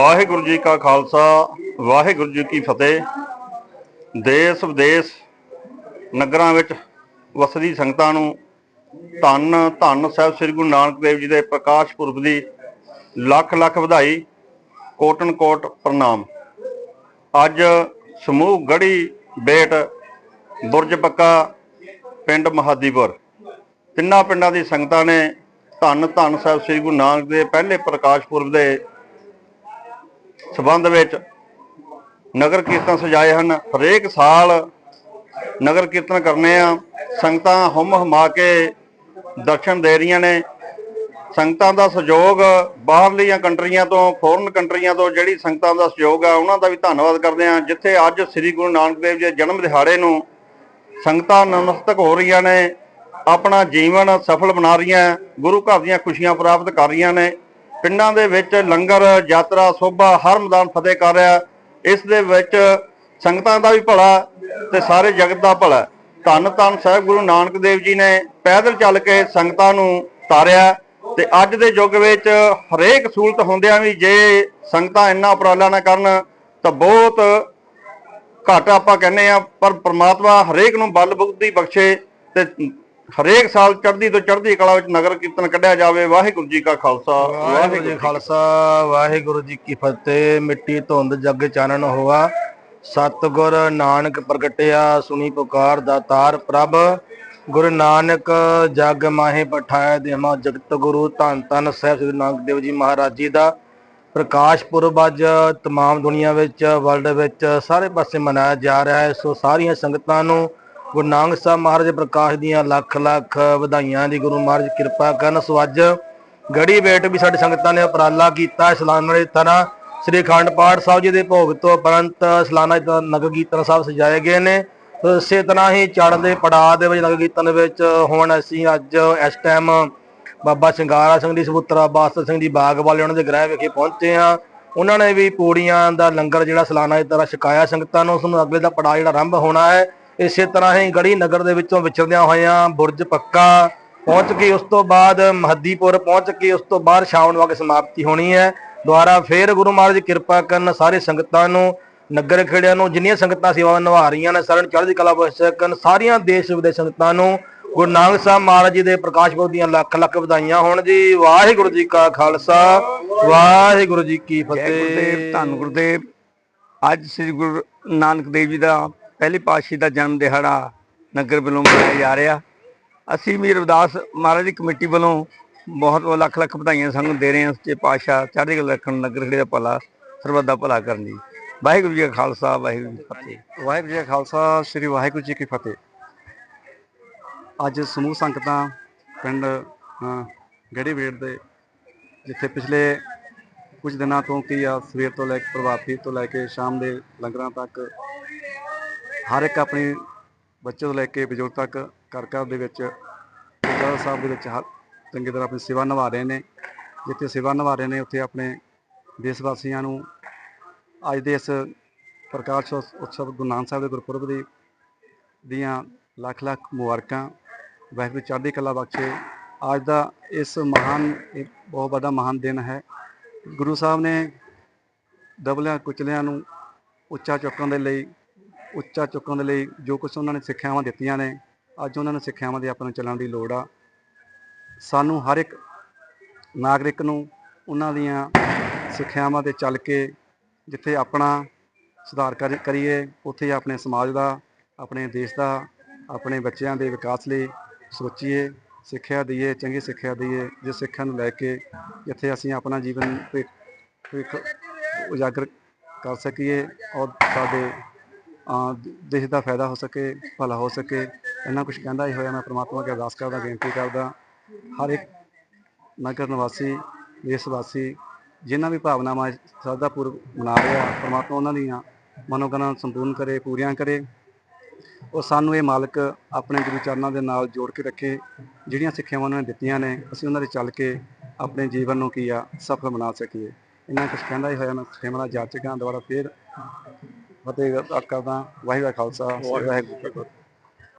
ਵਾਹਿਗੁਰੂ ਜੀ ਕਾ ਖਾਲਸਾ, ਵਾਹਿਗੁਰੂ ਜੀ ਕੀ ਫਤਿਹ। ਦੇਸ਼ ਵਿਦੇਸ਼ ਨਗਰਾਂ ਵਿੱਚ ਵਸਦੀ ਸੰਗਤਾਂ ਨੂੰ ਧੰਨ ਧੰਨ ਸਾਹਿਬ ਸ੍ਰੀ ਗੁਰੂ ਨਾਨਕ ਦੇਵ ਜੀ ਦੇ ਪ੍ਰਕਾਸ਼ ਪੁਰਬ ਦੀ ਲੱਖ ਲੱਖ ਵਧਾਈ ਕੋਟਨ ਕੋਟ ਪ੍ਰਣਾਮ। ਅੱਜ ਸਮੂਹ ਗੜੀ ਬੇਟ, ਬੁਰਜ ਪੱਕਾ, ਪਿੰਡ ਮਹਾਦੀਪੁਰ। ਤਿੰਨਾਂ ਪਿੰਡਾਂ ਦੀ ਸੰਗਤਾਂ ਨੇ ਧੰਨ ਧੰਨ ਸਾਹਿਬ ਸ੍ਰੀ ਗੁਰੂ ਨਾਨਕ ਦੇ ਪਹਿਲੇ ਪ੍ਰਕਾਸ਼ ਪੁਰਬ ਦੇ ਸਬੰਧ ਵਿੱਚ ਨਗਰ ਕੀਰਤਨ ਸਜਾਏ ਹਨ। ਹਰੇਕ ਸਾਲ ਨਗਰ ਕੀਰਤਨ ਕਰਨੇ ਆ। ਸੰਗਤਾਂ ਹੁਮ ਹਮਾ ਕੇ ਦਰਸ਼ਨ ਦੇ ਰਹੀਆਂ ਨੇ। ਸੰਗਤਾਂ ਦਾ ਸਹਿਯੋਗ ਬਾਹਰਲੀਆਂ ਕੰਟਰੀਆਂ ਤੋਂ ਫੋਰਨ ਕੰਟਰੀਆਂ ਤੋਂ ਜਿਹੜੀ ਸੰਗਤਾਂ ਦਾ ਸਹਿਯੋਗ ਆ, ਉਹਨਾਂ ਦਾ ਵੀ ਧੰਨਵਾਦ ਕਰਦੇ ਆ। ਜਿੱਥੇ ਅੱਜ ਸ੍ਰੀ ਗੁਰੂ ਨਾਨਕ ਦੇਵ ਜੀ ਦੇ ਜਨਮ ਦਿਹਾੜੇ ਨੂੰ ਸੰਗਤਾਂ ਨਮਸਤਕ ਹੋ ਰਹੀਆਂ ਨੇ, ਆਪਣਾ ਜੀਵਨ ਸਫਲ ਬਣਾ ਰਹੀਆਂ, ਗੁਰੂ ਘਰ ਦੀਆਂ ਖੁਸ਼ੀਆਂ ਪ੍ਰਾਪਤ ਕਰ ਰਹੀਆਂ ਨੇ। ਪਿੰਡਾਂ ਦੇ ਵਿੱਚ ਲੰਗਰ, ਯਾਤਰਾ, ਸੋਭਾ ਹਰ ਮੈਦਾਨ ਫਤਿਹ ਕਰ ਰਿਹਾ। ਇਸ ਦੇ ਵਿੱਚ ਸੰਗਤਾਂ ਦਾ ਵੀ ਭਲਾ ਤੇ ਸਾਰੇ ਜਗਤ ਦਾ ਭਲਾ। ਧੰਨ ਧੰਨ ਸਾਹਿਬ ਗੁਰੂ ਨਾਨਕ ਦੇਵ ਜੀ ਨੇ ਪੈਦਲ ਚੱਲ ਕੇ ਸੰਗਤਾਂ ਨੂੰ ਤਾਰਿਆ ਤੇ ਅੱਜ ਦੇ ਯੁੱਗ ਵਿੱਚ ਹਰੇਕ ਸਹੂਲਤ ਹੁੰਦਿਆਂ ਵੀ ਜੇ ਸੰਗਤਾਂ ਇੰਨਾ ਉਪਰਾਲਾ ਨਾ ਕਰਨ, ਤਾਂ ਬਹੁਤ ਘੱਟ ਆਪਾਂ ਕਹਿੰਦੇ ਆ ਪਰ ਪ੍ਰਮਾਤਮਾ ਹਰੇਕ ਨੂੰ ਬਲ ਬੁੱਧੀ ਬਖਸ਼ੇ ਤੇ ਹਰੇਕ ਸਾਲ ਚੜ੍ਹਦੀ ਤੋਂ ਚੜ੍ਹਦੀ ਕਲਾ ਵਿੱਚ ਨਗਰ ਕੀਰਤਨ ਕੱਢਿਆ ਜਾਵੇ ਵਾਹਿਗੁਰੂ ਜੀ ਕਾ ਖਾਲਸਾ ਵਾਹਿਗੁਰੂ ਜੀ ਖਾਲਸਾ ਵਾਹਿਗੁਰੂ ਜੀ ਕੀ ਫਤਿਹ ਮਿੱਟੀ ਧੁੰਦ ਜਗ ਚਾਨਣ ਹੋਆ। ਸਤਿਗੁਰ ਨਾਨਕ ਪ੍ਰਗਟਿਆ ਸੁਣੀ ਪੁਕਾਰ ਦਾਤਾਰ ਪ੍ਰਭ। ਗੁਰੂ ਨਾਨਕ ਜਗ ਮਾਹੇ ਪਠਾਇ ਦੇਮਾ ਜਗਤ ਗੁਰੂ ਧੰਨ ਧੰਨ ਸਾਹਿਬ ਸ੍ਰੀ ਨਾਨਕ ਦੇਵ ਜੀ ਮਹਾਰਾਜ ਜੀ ਦਾ। ਪ੍ਰਕਾਸ਼ ਪੁਰਬ ਅੱਜ ਤਮਾਮ ਦੁਨੀਆ ਵਿੱਚ ਵਰਲਡ ਵਿੱਚ ਸਾਰੇ ਪਾਸੇ ਮਨਾਇਆ ਜਾ ਰਿਹਾ ਹੈ। ਸੋ ਸਾਰੀਆਂ ਸੰਗਤਾਂ ਨੂੰ ਗੁਰੂ ਨਾਨਕ ਸਾਹਿਬ ਮਹਾਰਾਜ ਦੇ ਪ੍ਰਕਾਸ਼ ਦੀਆਂ ਲੱਖ ਲੱਖ ਵਧਾਈਆਂ ਦੀ ਗੁਰੂ ਮਹਾਰਾਜ ਕਿਰਪਾ ਕਰਨ। ਸੋ ਅੱਜ ਗੜੀ ਬੇਟ ਵੀ ਸਾਡੇ ਸੰਗਤਾਂ ਨੇ ਉਪਰਾਲਾ ਕੀਤਾ ਸਲਾਨਾ ਦੀ ਤਰ੍ਹਾਂ ਸ੍ਰੀ ਅਖੰਡ ਪਾਠ ਸਾਹਿਬ ਜੀ ਦੇ ਭੋਗ ਤੋਂ ਉਪਰੰਤ ਸਲਾਨਾ ਦੀ ਨਗਰ ਕੀਰਤਨ ਸਾਹਿਬ ਸਜਾਏ ਗਏ ਨੇ। ਇਸੇ ਤਰ੍ਹਾਂ ਹੀ ਚੜ੍ਹਦੇ ਪੜਾਅ ਦੇ ਵਿੱਚ, ਨਗਰ ਕੀਰਤਨ ਵਿੱਚ ਹੁਣ ਅਸੀਂ ਅੱਜ ਇਸ ਟਾਈਮ ਬਾਬਾ ਸ਼ਿੰਗਾਰਾ ਸਿੰਘ ਦੀ, ਸਪੁੱਤਰਾ ਬਾਸਤ ਸਿੰਘ ਦੀ ਬਾਗ ਵਾਲੇ ਉਹਨਾਂ ਦੇ ਗ੍ਰਹਿ ਵਿਖੇ ਪਹੁੰਚੇ ਆ ਉਹਨਾਂ ਨੇ ਵੀ ਪੂੜੀਆਂ ਦਾ ਲੰਗਰ ਜਿਹੜਾ ਸਲਾਨਾ ਦੀ ਤਰ੍ਹਾਂ ਛਕਾਇਆ ਸੰਗਤਾਂ ਨੂੰ, ਉਸ ਨੂੰ ਅਗਲੇ ਦਾ ਪੜਾਅ ਜਿਹੜਾ ਆਰੰਭ ਹੋਣਾ ਹੈ। ਇਸੇ ਤਰ੍ਹਾਂ ਹੀ ਗੜੀ ਨਗਰ ਦੇ ਵਿੱਚੋਂ ਵਿਚਰਦਿਆਂ ਹੋਇਆਂ ਬੁਰਜ ਪੱਕਾ ਪਹੁੰਚ ਕੇ ਉਸ ਤੋਂ ਬਾਅਦ ਮਹੱਦੀਪੁਰ ਪਹੁੰਚ ਕੇ ਉਸ ਤੋਂ ਬਾਅਦ ਸ਼ਾਮ ਨੂੰ ਆ ਕੇ ਸਮਾਪਤੀ ਹੋਣੀ ਹੈ। ਦੁਆਰਾ ਫੇਰ ਗੁਰੂ ਮਹਾਰਾਜ ਕਿਰਪਾ ਕਰਨ ਸਾਰੇ ਸੰਗਤਾਂ ਨੂੰ ਨਗਰ ਖੇੜਿਆਂ ਨੂੰ ਜਿੰਨੀਆਂ ਸੰਗਤਾਂ ਸੇਵਾਵਾਂ ਨਿਭਾ ਰਹੀਆਂ ਨੇ ਸਾਰਿਆਂ ਨੂੰ ਚੜ੍ਹਦੀ ਕਲਾ ਬਖਸ਼ ਸਕਣ ਸਾਰੀਆਂ ਦੇਸ਼ ਵਿਦੇਸ਼ ਸੰਗਤਾਂ ਨੂੰ ਗੁਰੂ ਨਾਨਕ ਸਾਹਿਬ ਮਹਾਰਾਜ ਜੀ ਦੇ ਪ੍ਰਕਾਸ਼ ਪੁਰਬ ਦੀਆਂ ਲੱਖ ਲੱਖ ਵਧਾਈਆਂ ਹੋਣ ਜੀ। ਵਾਹਿਗੁਰੂ ਜੀ ਕਾ ਖਾਲਸਾ ਵਾਹਿਗੁਰੂ ਜੀ ਕੀ ਗੁਰਦੇਵ ਫਤਿਹ। ਧੰਨ ਗੁਰਦੇਵ। ਅੱਜ ਸ੍ਰੀ ਗੁਰੂ ਨਾਨਕ ਦੇਵ ਜੀ ਦਾ ਪਹਿਲੀ ਪਾਤਸ਼ਾਹ ਦਾ ਜਨਮ ਦਿਹਾੜਾ ਨਗਰ ਵੱਲੋਂ ਮਨਾਇਆ ਜਾ ਰਿਹਾ। ਅਸੀਂ ਵੀ ਰਵਿਦਾਸ ਮਹਾਰਾਜ ਦੀ ਕਮੇਟੀ ਵੱਲੋਂ ਬਹੁਤ ਲੱਖ ਲੱਖ ਵਧਾਈਆਂ ਸਾਨੂੰ ਦੇ ਰਹੇ ਹਾਂ ਸੱਚੇ ਪਾਤਸ਼ਾਹ ਚੜ੍ਹਦੀ ਕਲਾ ਰੱਖਣ ਨਗਰ ਖੇੜੇ ਦਾ ਭਲਾ, ਸਰਬੱਤ ਦਾ ਭਲਾ ਕਰਨ ਜੀ ਵਾਹਿਗੁਰੂ ਜੀ ਕਾ ਖਾਲਸਾ, ਵਾਹਿਗੁਰੂ ਜੀ ਕੀ ਫਤਿਹ। ਵਾਹਿਗੁਰੂ ਜੀ ਕਾ ਖਾਲਸਾ, ਸ੍ਰੀ ਵਾਹਿਗੁਰੂ ਜੀ ਕੀ ਫਤਿਹ। ਅੱਜ ਸਮੂਹ ਸੰਗਤਾਂ ਪਿੰਡ ਗੜੀ ਵੇੜ ਦੇ, ਜਿੱਥੇ ਪਿਛਲੇ ਕੁਝ ਦਿਨਾਂ ਤੋਂ ਕੀ ਆ, ਸਵੇਰ ਤੋਂ ਲੈ ਕੇ ਪ੍ਰਭਾਤੀ ਤੋਂ ਲੈ ਕੇ ਸ਼ਾਮ ਦੇ ਲੰਗਰਾਂ ਤੱਕ ਹਰ ਇੱਕ ਆਪਣੀ ਬੱਚੇ ਤੋਂ ਲੈ ਕੇ ਬਜ਼ੁਰਗ ਤੱਕ ਘਰ ਘਰ ਦੇ ਵਿੱਚ ਗੁਰਦੁਆਰਾ ਸਾਹਿਬ ਦੇ ਵਿੱਚ ਹਰ ਚੰਗੀ ਤਰ੍ਹਾਂ ਆਪਣੀ ਸੇਵਾ ਨਿਭਾ ਰਹੇ ਨੇ। ਜਿੱਥੇ ਸੇਵਾ ਨਿਭਾ ਰਹੇ ਨੇ, ਉੱਥੇ ਆਪਣੇ ਦੇਸ਼ ਵਾਸੀਆਂ ਨੂੰ ਅੱਜ ਦੇ ਇਸ ਪ੍ਰਕਾਸ਼ ਉਤਸ- ਉਤਸਵ ਗੁਰੂ ਨਾਨਕ ਸਾਹਿਬ ਦੇ ਗੁਰਪੁਰਬ ਦੀ ਦੀਆਂ ਲੱਖ ਲੱਖ ਮੁਬਾਰਕਾਂ। ਵਾਹਿਗੁਰੂ ਚੜ੍ਹਦੀ ਕਲਾ ਬਖਸ਼ੇ। ਅੱਜ ਦਾ ਇਸ ਮਹਾਨ ਬਹੁਤ ਵੱਡਾ ਮਹਾਨ ਦਿਨ ਹੈ। ਗੁਰੂ ਸਾਹਿਬ ਨੇ ਦਬਲਿਆਂ ਕੁਚਲਿਆਂ ਨੂੰ ਉੱਚਾ ਚੁੱਕਣ ਦੇ ਲਈ ਉੱਚਾ ਚੁੱਕਣ ਦੇ ਲਈ ਜੋ ਕੁਝ ਉਹਨਾਂ ਨੇ ਸਿੱਖਿਆਵਾਂ ਦਿੱਤੀਆਂ ਨੇ, ਅੱਜ ਉਹਨਾਂ ਨੂੰ ਸਿੱਖਿਆਵਾਂ ਦੇ ਆਪਾਂ ਨੂੰ ਚੱਲਣ ਦੀ ਲੋੜ ਆ। ਸਾਨੂੰ ਹਰ ਇੱਕ ਨਾਗਰਿਕ ਨੂੰ ਉਹਨਾਂ ਦੀਆਂ ਸਿੱਖਿਆਵਾਂ ਤੇ ਚੱਲ ਕੇ ਜਿੱਥੇ ਆਪਣਾ ਸੁਧਾਰ ਕਰ- ਕਰੀਏ, ਉੱਥੇ ਆਪਣੇ ਸਮਾਜ ਦਾ, ਆਪਣੇ ਦੇਸ਼ ਦਾ, ਆਪਣੇ ਬੱਚਿਆਂ ਦੇ ਵਿਕਾਸ ਲਈ ਸੋਚੀਏ, ਸਿੱਖਿਆ ਦਈਏ, ਚੰਗੀ ਸਿੱਖਿਆ ਦਈਏ, ਜਿਸ ਸਿੱਖਿਆ ਨੂੰ ਲੈ ਕੇ ਜਿੱਥੇ ਅਸੀਂ ਆਪਣਾ ਜੀਵਨ ਭਵਿੱਖ ਭਵਿੱਖ ਉਜਾਗਰ ਕਰ ਸਕੀਏ ਔਰ ਸਾਡੇ ਦੇਸ਼ ਦਾ ਫਾਇਦਾ ਹੋ ਸਕੇ, ਭਲਾ ਹੋ ਸਕੇ। ਇੰਨਾ ਕੁਝ ਕਹਿੰਦਾ ਹੀ ਹੋਇਆ, ਮੈਂ ਪ੍ਰਮਾਤਮਾ ਅੱਗੇ ਅਰਦਾਸ ਕਰਦਾ, ਬੇਨਤੀ ਕਰਦਾ। ਹਰ ਇੱਕ ਨਗਰ ਨਿਵਾਸੀ, ਦੇਸ਼ ਵਾਸੀ, ਜਿਨ੍ਹਾਂ ਵੀ ਭਾਵਨਾਵਾਂ ਸਰਦਾ ਪੂਰਵ ਮਨਾ ਰਿਹਾ ਪ੍ਰਮਾਤਮਾ ਉਹਨਾਂ ਦੀਆਂ ਮਨੋਕਾਮਨਾ ਸੰਪੂਰਨ ਕਰੇ, ਪੂਰੀਆਂ ਕਰੇ। ਉਹ ਸਾਨੂੰ ਇਹ ਮਾਲਕ ਆਪਣੇ ਗੁਰੂ ਚਰਨਾਂ ਦੇ ਨਾਲ ਜੋੜ ਕੇ ਰੱਖੇ, ਜਿਹੜੀਆਂ ਸਿੱਖਿਆਵਾਂ ਉਹਨਾਂ ਨੇ ਦਿੱਤੀਆਂ ਨੇ, ਅਸੀਂ ਉਹਨਾਂ ਦੇ ਚੱਲ ਕੇ ਆਪਣੇ ਜੀਵਨ ਨੂੰ ਕੀ ਆ, ਸਫਲ ਬਣਾ ਸਕੀਏ। ਇਹਨਾਂ ਕੁਝ ਕਹਿੰਦਾ ਹੀ ਹੋਇਆ, ਮੈਂ ਸਿਮਰਾ ਜਾ ਚੁੱਕਾ ਦੁਆਰਾ ਫੇਰ ਫਤਿਹ ਕਰਦਾ ਵਾਹਿਗੁਰੂ ਖਾਲਸਾ ਵਾਹਿਗੁਰੂ